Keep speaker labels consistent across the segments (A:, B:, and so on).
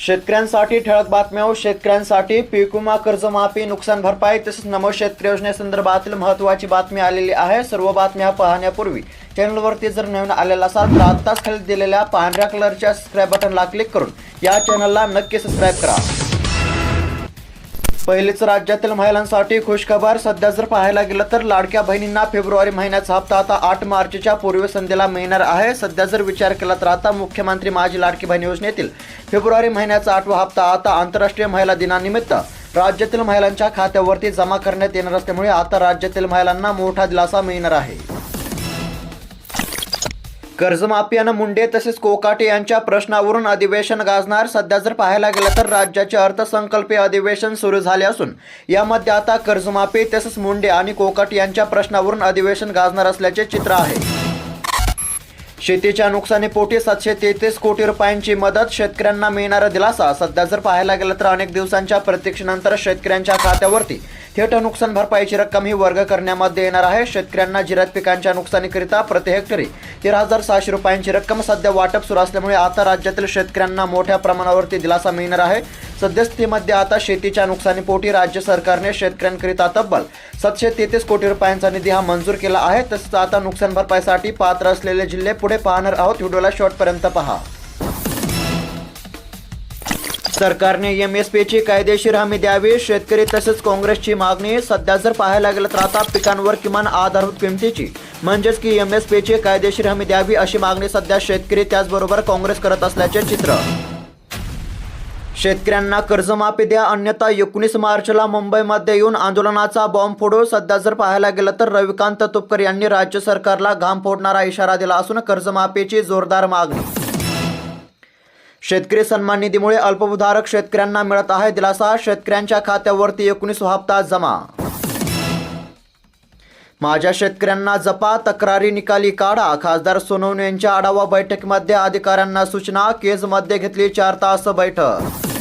A: शेतकऱ्यांसाठी ठळक बातम्या हो, शेतकऱ्यांसाठी पीक विमा कर्जमाफी नुकसान भरपाई तसेच नमो शेतकरी योजनेसंदर्भातील महत्त्वाची बातमी आलेली आहे. सर्व बातम्या पाहण्यापूर्वी चॅनलवरती जर नवीन आलेला असाल तर आत्ताच खाली दिलेल्या पांढऱ्या कलरच्या सबस्क्राईब बटनला क्लिक करून या चॅनलला नक्की सबस्क्राईब करा. पहिलेच राज्यातील महिलांसाठी खुशखबर. सध्या जर पाहायला गेलं तर लाडक्या बहिणींना फेब्रुवारी महिन्याचा हप्ता आता आठ मार्चच्या पूर्व संध्येला मिळणार आहे. सध्या जर विचार केला तर आता मुख्यमंत्री माझी लाडकी बहीण योजनेतील फेब्रुवारी महिन्याचा आठवा हप्ता आता आंतरराष्ट्रीय महिला दिनानिमित्त राज्यातील महिलांच्या खात्यावरती जमा करण्यात येणार असल्यामुळे आता राज्यातील महिलांना मोठा दिलासा मिळणार आहे. कर्जमाफियानं मुंडे तसेच कोकाटे यांच्या प्रश्नावरून अधिवेशन गाजणार. सध्या जर पाहायला गेलं तर राज्याचे अर्थसंकल्पीय अधिवेशन सुरू झाले असून यामध्ये आता कर्जमाफी तसेच मुंडे आणि कोकाटे यांच्या प्रश्नावरून अधिवेशन गाजणार असल्याचे चित्र आहे. शेतीच्या नुकसानीपोटी सातशे तेहतीस कोटी रुपयांची मदत शेतकऱ्यांना मिळणारा दिलासा सध्या जर पाहायला गेलं तर अनेक दिवसांच्या प्रतीक्षेनंतर शेतकऱ्यांच्या खात्यावरती थेट नुकसान भरपाईची रक्कम ही वर्ग करण्यामध्ये येणार आहे. शेतकऱ्यांना जिरात पिकांच्या नुकसानीकरिता प्रति हेक्टरी तेरा हजार सहाशे रुपयांची रक्कम सध्या वाटप सुरू असल्यामुळे आता राज्यातील शेतकऱ्यांना मोठ्या प्रमाणावरती दिलासा मिळणार आहे. सद्यस्थितीमध्ये आता शेतीच्या नुकसानीपोटी राज्य सरकारने शेतकऱ्यांकरिता तब्बल सातशे तेहतीस कोटी रुपयांचा निधी हा मंजूर केला आहे. तसंच आता नुकसान भरपाईसाठी पात्र असलेले जिल्हे पुढे पाहणार आहोत. व्हिडिओला शेवटपर्यंत पहा. सरकारने एम एस पीची कायदेशीर हमी द्यावी. शेतकरी तसेच काँग्रेसची मागणी. सध्या जर पाहायला गेलं तर आता पिकांवर किमान आधारभूत किमतीची म्हणजेच की एम एस पीची कायदेशीर हमी द्यावी अशी मागणी सध्या शेतकरी त्याचबरोबर काँग्रेस करत असल्याचे चित्र. शेतकऱ्यांना कर्जमाफी द्या अन्यथा एकोणीस मार्चला मुंबईमध्ये येऊन आंदोलनाचा बॉम्ब फोडो सध्या जर पाहायला गेलं तर रविकांत तुपकर यांनी राज्य सरकारला घाम फोडणारा इशारा दिला असून कर्जमाफीची जोरदार मागणी. शेतकरी सन्मान निधीमुळे अल्पभूधारक शेतकऱ्यांना मिळत आहे दिलासा शेतकऱ्यांच्या खात्यावरती एकोणीस हप्ता जमा माझ्या शेतकऱ्यांना जपा तक्रारी निकाली काढा. खासदार सोनवणे यांच्या आढावा बैठकीमध्ये अधिकाऱ्यांना सूचना केजमध्ये घेतली चार तास बैठक.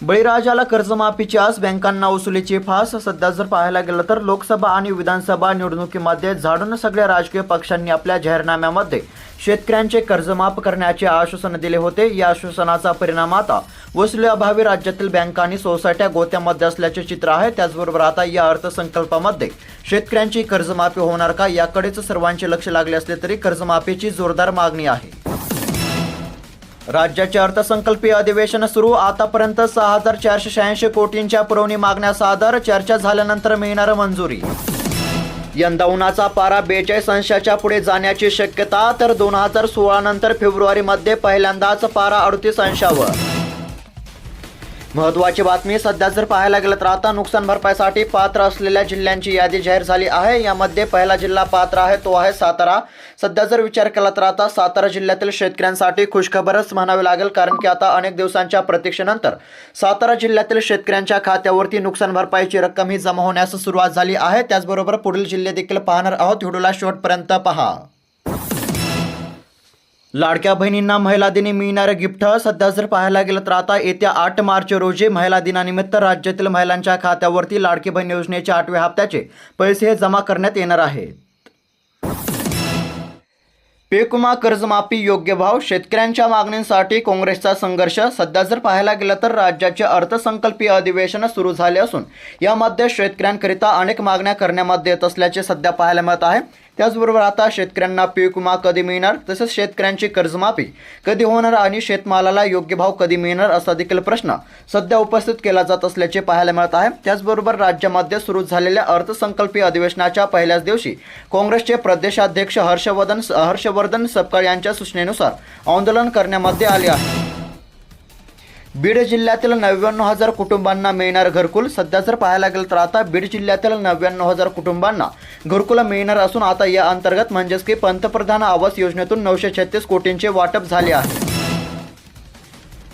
A: बळीराजाला कर्जमाफीची आस बँकांना वसुलीची फास. सध्या जर पाहायला गेलं तर लोकसभा आणि विधानसभा निवडणुकीमध्ये झाडून सगळ्या राजकीय पक्षांनी आपल्या जाहीरनाम्यामध्ये शेतकऱ्यांचे कर्जमाफ करण्याचे आश्वासन दिले होते. या आश्वासनाचा परिणाम आता वसुली अभावी राज्यातील बँका आणि सोसायट्या गोत्यामध्ये असल्याचे चित्र आहे. त्याचबरोबर आता या अर्थसंकल्पामध्ये शेतकऱ्यांची कर्जमाफी होणार का याकडेच सर्वांचे लक्ष लागले असले तरी कर्जमाफीची जोरदार मागणी आहे. राज्याचे अर्थसंकल्पीय अधिवेशन सुरू. आतापर्यंत सहा हजार चारशे शहाऐंशी कोटींच्या पुरवणी मागण्या सादर. चर्चा झाल्यानंतर मिळणार मंजुरी. यंदा उन्हाचा पारा बेचाळीस अंशाच्या पुढे जाण्याची शक्यता तर दोन हजार सोळा नंतर फेब्रुवारीमध्ये पहिल्यांदाच पारा अडतीस अंशावर. महत्वाची बातमी सध्या जर पाहायला गेलं तर आता नुकसान भरपाईसाठी पात्र असलेल्या जिल्ह्यांची यादी जाहीर झाली आहे. यामध्ये पहिला जिल्हा पात्र आहे तो आहे सातारा. सध्या जर विचार केला तर आता सातारा जिल्ह्यातील शेतकऱ्यांसाठी खुशखबरच म्हणावी लागेल कारण की आता अनेक दिवसांच्या प्रतीक्षेनंतर सातारा जिल्ह्यातील शेतकऱ्यांच्या खात्यावरती नुकसान भरपाईची रक्कम ही जमा होण्यास सुरुवात झाली आहे. त्याचबरोबर पुढील जिल्हे देखील पाहणार आहोत. व्हिडिओला शेवटपर्यंत पहा. लाडक्या बहिणींना महिला दिनी मिळणारं गिफ्ट सध्या जर पाहायला गेलं तर आता येत्या आठ मार्च रोजी महिला दिनानिमित्त राज्यातील महिलांच्या खात्यावरती लाडकी बहीण योजनेच्या आठव्या हप्त्याचे पैसे हे जमा करण्यात येणार आहेत. पेकुमा कर्जमाफी योग्य भाव शेतकऱ्यांच्या मागणींसाठी काँग्रेसचा संघर्ष सध्या जर पाहायला गेलं तर राज्याचे अर्थसंकल्पीय अधिवेशन सुरू झाले असून यामध्ये शेतकऱ्यांकरिता अनेक मागण्या करण्यामध्ये येत असल्याचे सध्या पाहायला मिळत आहे. त्याचबरोबर आता शेतकऱ्यांना पीक विमा कधी मिळणार? तसेच शेतकऱ्यांची कर्जमाफी कधी होणार आणि शेतमालाला योग्य भाव कधी मिळणार असा देखील प्रश्न सध्या उपस्थित केला जात असल्याचे पाहायला मिळत आहे. त्याचबरोबर राज्यामध्ये सुरू झालेल्या अर्थसंकल्पीय अधिवेशनाच्या पहिल्याच दिवशी काँग्रेसचे प्रदेशाध्यक्ष हर्षवर्धन हर्षवर्धन सपकाळ यांच्या सूचनेनुसार आंदोलन करण्यामध्ये आले आहे. बीड जिल्ह्यातील नव्याण्णव हजार कुटुंबांना मिळणार घरकुल. सध्या जर पाहायला गेलं तर आता बीड जिल्ह्यातील नव्याण्णव हजार कुटुंबांना घरकुल मिळणार असून आता या अंतर्गत म्हणजेच की पंतप्रधान आवास योजनेतून नऊशे छत्तीस कोटींचे वाटप झाले आहे.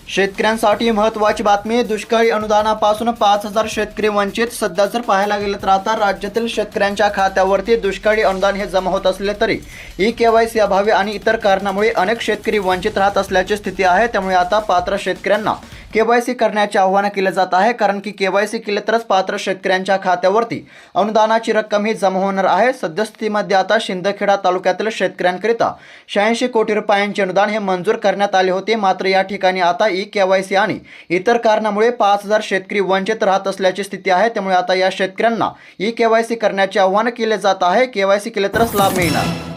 A: शेतकऱ्यांसाठी महत्त्वाची बातमी दुष्काळी अनुदानापासून पाच हजार शेतकरी वंचित. सध्या जर पाहायला गेलं तर आता राज्यातील शेतकऱ्यांच्या खात्यावरती दुष्काळी अनुदान हे जमा होत असले तरी ई के वाय सी अभावी आणि इतर कारणामुळे अनेक शेतकरी वंचित राहत असल्याची स्थिती आहे. त्यामुळे आता पात्र शेतकऱ्यांना केवायसी करण्याचे आवाहन केले जात आहे कारण की केवायसी केले तरच पात्र शेतकऱ्यांच्या खात्यावरती अनुदानाची रक्कम ही जमा होणार आहे. सद्यस्थितीमध्ये आता शिंदखेडा तालुक्यातील शेतकऱ्यांकरिता शहाऐंशी कोटी रुपयांचे अनुदान हे मंजूर करण्यात आले होते. मात्र या ठिकाणी आता ई केवायसी आणि इतर कारणामुळे पाच हजार शेतकरी वंचित राहत असल्याची स्थिती आहे. त्यामुळे आता या शेतकऱ्यांना ई केवायसी करण्याचे आवाहन केले जात आहे. केवायसी केले तरच लाभ मिळणार.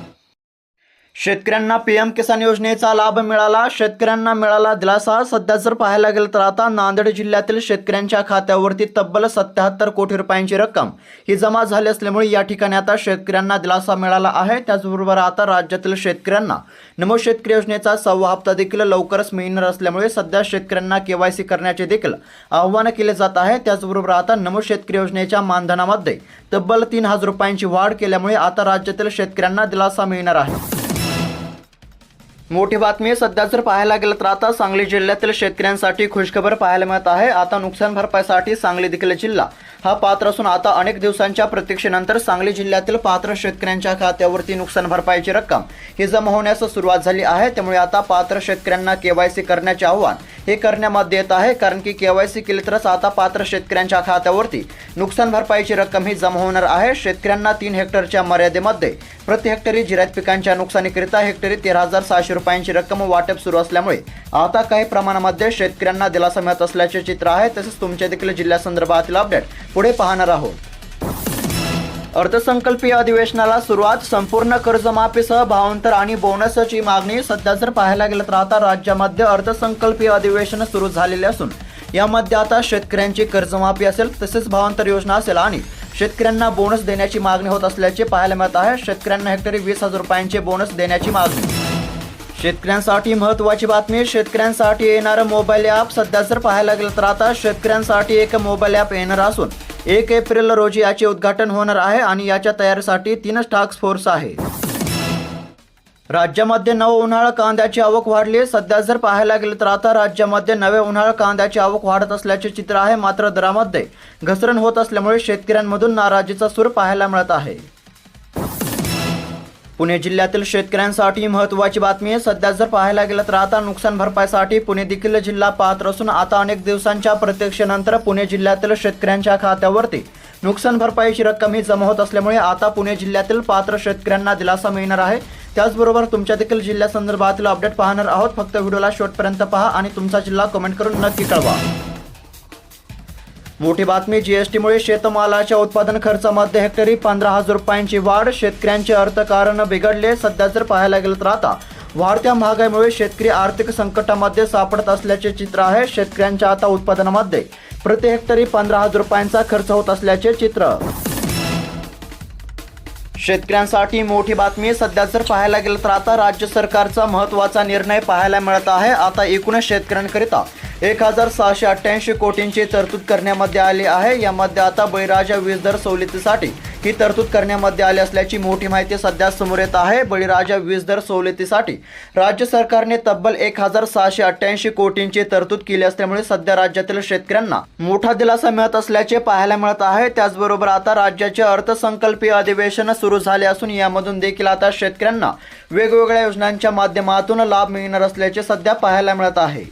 A: शेतकऱ्यांना पीएम किसान योजनेचा लाभ मिळाला शेतकऱ्यांना मिळाला दिलासा. सध्या जर पाहायला गेलं तर आता नांदेड जिल्ह्यातील शेतकऱ्यांच्या खात्यावरती तब्बल सत्याहत्तर कोटी रुपयांची रक्कम ही जमा झाली असल्यामुळे या ठिकाणी आता शेतकऱ्यांना दिलासा मिळाला आहे. त्याचबरोबर आता राज्यातील शेतकऱ्यांना नमो शेतकरी योजनेचा सव्वा हप्ता देखील लवकरच मिळणार असल्यामुळे सध्या शेतकऱ्यांना केवायसी करण्याचे देखील आव्हान केले जात आहे. त्याचबरोबर आता नमो शेतकरी योजनेच्या मानधनामध्ये तब्बल तीन हजार रुपयांची वाढ केल्यामुळे आता राज्यातील शेतकऱ्यांना दिलासा मिळणार आहे. मोठी बातमी सध्या जर पाहायला गेलं तर आता सांगली जिल्ह्यातील शेतकऱ्यांसाठी खुशखबर पाहायला मिळत आहे. आता नुकसान भरपाईसाठी सांगली देखील जिल्हा हा पात्र असून आता अनेक दिवसांच्या प्रतीक्षेनंतर सांगली जिल्ह्यातील पात्र शेतकऱ्यांच्या खात्यावरती नुकसान भरपाईची रक्कम ही जमा होण्यास सुरुवात झाली आहे. त्यामुळे आता पात्र शेतकऱ्यांना केवायसी करण्याचे आव्हान हे करण्यामध्ये येत आहे. कारण की केवायसी केली तरच आता पात्र शेतकऱ्यांच्या खात्यावरती नुकसान भरपाईची रक्कम ही जमा होणार आहे. शेतकऱ्यांना तीन हेक्टरच्या मर्यादेमध्ये प्रति हेक्टरी जिरायत पिकांच्या नुकसानीकरिता हेक्टरी तेरा हजार सहाशे रुपयांची रक्कम वाटप सुरू असल्यामुळे आता काही प्रमाणामध्ये शेतकऱ्यांना दिलासा मिळत असल्याचे चित्र आहे. तसेच तुमच्या देखील जिल्ह्यासंदर्भातील अपडेट पुढे पाहणार आहोत. अर्थसंकल्पीय अधिवेशनाला सुरुवात संपूर्ण कर्जमाफीसह भावांतर आणि बोनसची मागणी सध्या जर पाहायला गेलं तर आता राज्यामध्ये अर्थसंकल्पीय अधिवेशन सुरू झालेले असून यामध्ये आता शेतकऱ्यांची कर्जमाफी असेल तसेच भावांतर योजना असेल आणि शेतकऱ्यांना बोनस देण्याची मागणी होत असल्याचे पाहायला मिळत आहे. शेतकऱ्यांना हेक्टरी वीस हजार रुपयांचे बोनस देण्याची मागणी. शेतकऱ्यांसाठी महत्त्वाची बातमी शेतकऱ्यांसाठी येणारं मोबाईल ॲप सध्या जर पाहायला गेलं तर आता शेतकऱ्यांसाठी एक मोबाईल ॲप येणार असून एक एप्रिल रोजी याचे उद्घाटन होणार आहे आणि याच्या तयारीसाठी तीनच टास्क फोर्स आहे. राज्यामध्ये नव उन्हाळा कांद्याची आवक वाढली. सध्या जर पाहायला गेलं तर आता राज्यामध्ये नवे उन्हाळा कांद्याची आवक वाढत असल्याचे चित्र आहे. मात्र दरामध्ये घसरण होत असल्यामुळे शेतकऱ्यांमधून नाराजीचा सूर पाहायला मिळत आहे. पुणे जिल्ह्यातील शेतकऱ्यांसाठी महत्त्वाची बातमी आहे. सध्या जर पाहायला गेलं तर आता नुकसान भरपाईसाठी पुणे देखील जिल्हा पात्र असून आता अनेक दिवसांच्या प्रत्यक्षेनंतर पुणे जिल्ह्यातील शेतकऱ्यांच्या खात्यावरती नुकसान भरपाईची रक्कम ही जमा होत असल्यामुळे आता पुणे जिल्ह्यातील पात्र शेतकऱ्यांना दिलासा मिळणार आहे. त्याचबरोबर तुमच्या देखील जिल्ह्यासंदर्भातील अपडेट पाहणार आहोत. फक्त व्हिडिओला शेवटपर्यंत पहा आणि तुमचा जिल्हा कमेंट करून नक्की कळवा. मोठी बातमी जीएसटीमुळे शेतमालाच्या उत्पादन खर्चामध्ये हेक्टरी पंधरा हजार रुपयांची वाढ शेतकऱ्यांचे अर्थकारण बिघडले सध्या जर पाहायला गेलं तर आता. वाढत्या महागाईमुळे शेतकरी आर्थिक संकटामध्ये सापडत असल्याचे चित्र आहे शेतकऱ्यांच्या आता उत्पादनामध्ये. प्रति हेक्टरी पंधरा हजार रुपयांचा खर्च होत असल्याचे चित्र. शेतकऱ्यांसाठी मोठी बातमी सध्या जर पाहायला गेलं तर आता राज्य सरकारचा महत्त्वाचा निर्णय पाहायला मिळत आहे. आता एकूणच शेतकऱ्यांकरिता एक हजार सहाशे अठ्ठ्याऐंशी कोटींची तरतूद करण्यामध्ये आली आहे. यामध्ये आता बळीराजा वीज दर सवलतीसाठी ही तरतूद करण्यामध्ये आली असल्याची मोठी माहिती सध्या समोर येत आहे. बळीराजा वीज दर सवलतीसाठी राज्य सरकारने तब्बल एक हजार सहाशे अठ्ठ्याऐंशी कोटींची तरतूद केली असल्यामुळे सध्या राज्यातील शेतकऱ्यांना मोठा दिलासा मिळत असल्याचे पाहायला मिळत आहे. त्याचबरोबर आता राज्याचे अर्थसंकल्पीय अधिवेशन सुरू झाले असून यामधून देखील आता शेतकऱ्यांना वेगवेगळ्या योजनांच्या माध्यमातून लाभ मिळणार असल्याचे सध्या पाहायला मिळत आहे.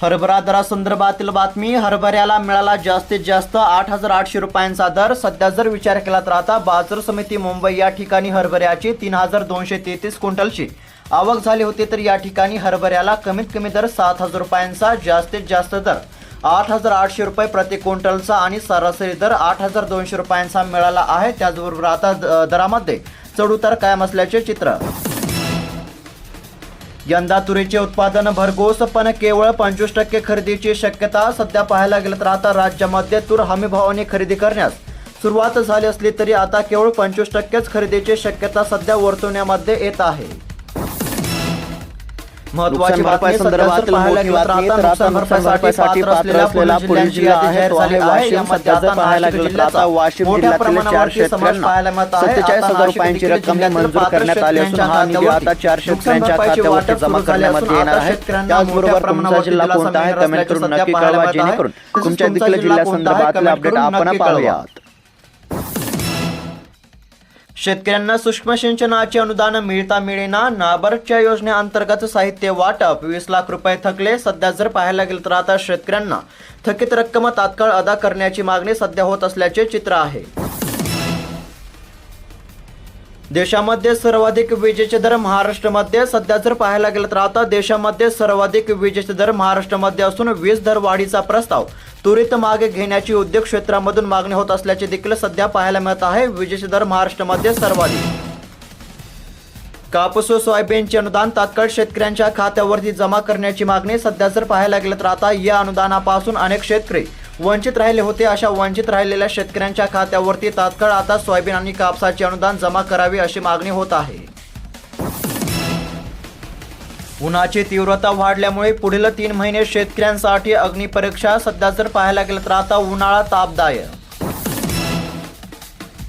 A: हरभरा दरासंदर्भातील बातमी हरभऱ्याला मिळाला जास्तीत जास्त आठ हजार आठशे रुपयांचा दर. सध्या जर विचार केला तर आता बाजार समिती मुंबई या ठिकाणी हरभऱ्याची तीन हजार दोनशे तेहतीस क्विंटलची. आवक झाली होती तर या ठिकाणी हरभऱ्याला कमीत कमी दर सात हजार रुपयांचा जास्तीत जास्त दर. आठ हजार आठशे रुपये प्रति क्विंटलचा आणि सरासरी दर आठ हजार दोनशे रुपयांचा मिळाला आहे. त्याचबरोबर आता दरामध्ये चढउतार कायम असल्याचे चित्र. यंदा तुरीचे उत्पादन भरघोस पण केवळ पंचवीस टक्के खरेदीची शक्यता सध्या पाहायला गेलं तर आता राज्यामध्ये तूर हमीभावाने खरेदी करण्यास सुरुवात झाली असली तरी आता केवळ पंचवीस टक्केच खरेदीची शक्यता सध्या वर्तवण्यामध्ये येत आहे. महत्वाची बातमी
B: भरपाईसंदर्भातील
A: पाहायला गेलं तर आता नुकसान भरपाईसाठी पात्र असलेला पुणे
B: जिल्हा
A: आहे
B: आहे. वाशिम
A: आता
B: सध्या जर पाहायला गेलं तर आता वाशिम जिल्ह्यातील चार
A: प्रमाणावरती समावेश
B: शेतकऱ्यांना
A: पाहायला मिळत आहे.
B: 47
A: आता
B: हजार रुपयांची रक्कम मंजूर करण्यात आली असून हा निधी आता चार
A: नुकसान
B: शेतकऱ्यांच्या खात्यावरती जमा येणार आहे त्याचबरोबर तुमचा जिल्हा कोणता आहे कमेंट करून नक्की कळवा. जेणेकरून तुमच्या
A: तुमचा
B: देखील
A: जिल्हा कोणता आहे?
B: जिल्ह्यासंदर्भातले
A: कमेंट
B: अपडेट आपण. पाहूयात
A: शेतकऱ्यांना सूक्ष्म सिंचनाचे अनुदान मिळता मिळेना नाबार्डच्या योजनेअंतर्गत साहित्य वाटप वीस लाख रुपये थकले. सध्या जर पाहायला गेलं तर आता शेतकऱ्यांना थकीत रक्कम तात्काळ अदा करण्याची मागणी सध्या होत असल्याचे चित्र आहे. देशामध्ये सर्वाधिक विजेचे दर महाराष्ट्रामध्ये सध्या जर पाहायला गेलं तर आता देशामध्ये सर्वाधिक विजेचे दर महाराष्ट्रामध्ये असून वीज दर वाढीचा प्रस्ताव त्वरित मागे घेण्याची उद्योग क्षेत्रामधून मागणी होत असल्याचे देखील सध्या पाहायला मिळत आहे. विजेचे दर महाराष्ट्रामध्ये सर्वाधिक. कापूस व सोयाबीनचे अनुदान तात्काळ शेतकऱ्यांच्या खात्यावरती जमा करण्याची मागणी सध्या जर पाहायला गेलं तर आता या अनुदानापासून अनेक शेतकरी वंचित राहिले होते. अशा वंचित राहिलेल्या शेतकऱ्यांच्या खात्यावरती तात्काळ आता सोयाबीन आणि कापसाचे अनुदान जमा करावे अशी मागणी होत आहे. उन्हाची तीव्रता वाढल्यामुळे पुढील तीन महिने शेतकऱ्यांसाठी अग्निपरीक्षा सध्या जर पाहायला गेलं तर आता उन्हाळा तापदायक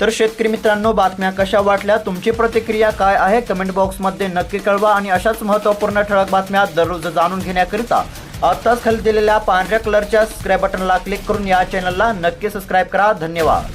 A: तर शेतकरी मित्रांनो बातम्या कशा वाटल्या? तुमची प्रतिक्रिया काय आहे? कमेंट बॉक्समध्ये नक्की कळवा आणि अशाच महत्त्वपूर्ण ठळक बातम्या दररोज जाणून घेण्याकरिता आत्ताच खाली दिलेल्या पांढऱ्या कलरच्या सबस्क्राईब बटनला क्लिक करून या चॅनलला नक्की सबस्क्राईब करा. धन्यवाद.